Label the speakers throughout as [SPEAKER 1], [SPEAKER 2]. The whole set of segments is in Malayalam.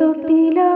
[SPEAKER 1] തൊട്ടിലാ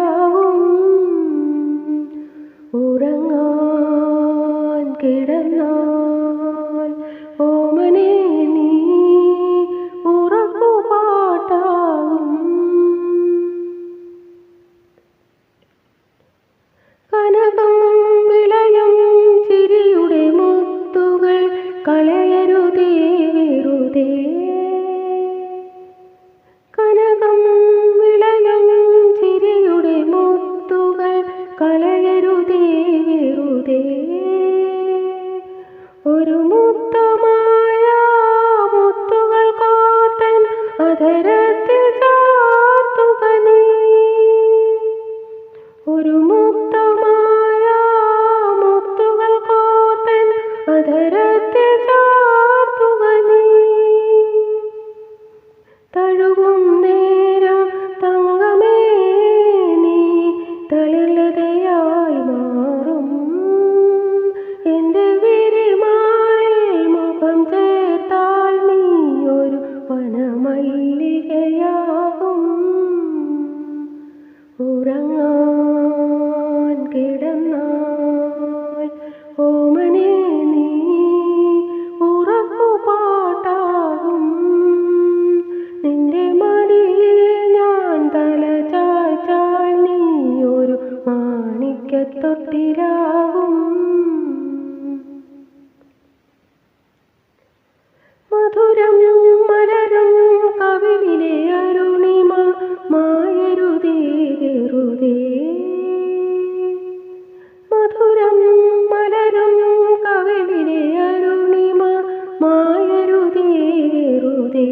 [SPEAKER 1] करते തൊട്ടിലാവും മധുരം മലരും കവിളിലെ അരുണിമ മായരുതേ രുതേ മധുരം മലരും കവിളിലെ അരുണിമ മായരുതേ രുതേ